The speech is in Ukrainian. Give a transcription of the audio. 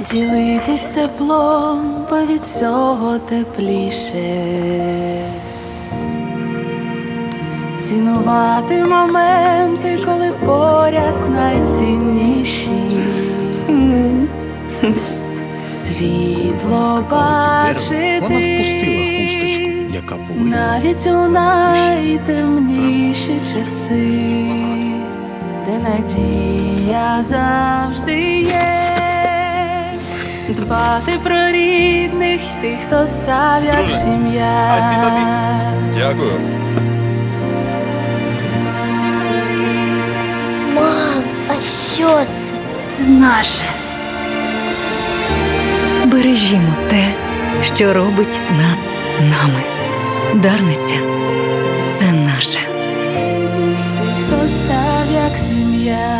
Ділитись теплом, бо від цього тепліше. Цінувати моменти, коли поряд найцінніші. Світло бачити. Вона впустила хусточку, яка повисла. Навіть у найтемніші часи, де надія завжди є, дбати про рідних, тих, хто став як Друже, сім'я. а ці тобі? Дякую. Мам, а що це? Це наше. Бережімо те, що робить нас нами. Дарниця це наше. Тих, хто став як сім'я.